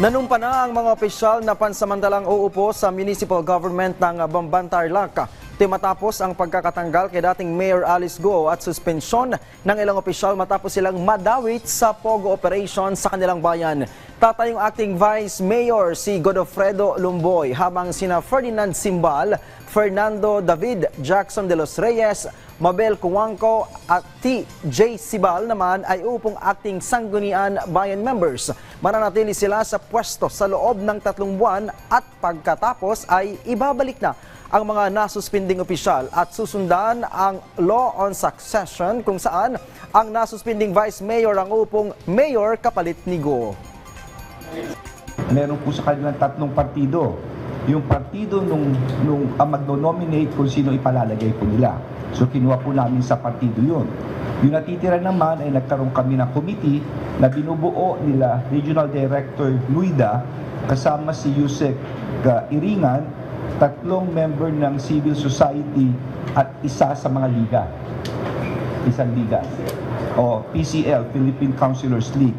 Nanumpa na ang mga opisyal na pansamantalang uupo sa municipal government ng Bamban Tarlac. Ito matapos ang pagkakatanggal kay dating Mayor Alice Go at suspensyon ng ilang opisyal matapos silang madawit sa POGO operation sa kanilang bayan. Tatay yung acting Vice Mayor si Godofredo Lumboy habang sina Ferdinand Simbal, Fernando David, Jackson de los Reyes, Mabel Kuwangko at T.J. Sibal naman ay upong acting Sanggunian Bayan members. Mananatili sila sa pwesto sa loob ng tatlong buwan at pagkatapos ay ibabalik na ang mga nasuspinding opisyal at susundan ang law on succession kung saan ang nasuspinding vice mayor ang upong mayor kapalit ni Go. Meron po sa kanilang tatlong partido. Yung partido nung, nung ang magno-nominate kung sino ipalalagay po nila. So kinuha po namin sa partido yun. Yung natitira naman ay nagkaroon kami ng committee na binubuo nila Regional Director Luida kasama si Yusek uh, Iringan, tatlong member ng civil society at isa sa mga liga. Isang liga. O PCL, Philippine Councilors League.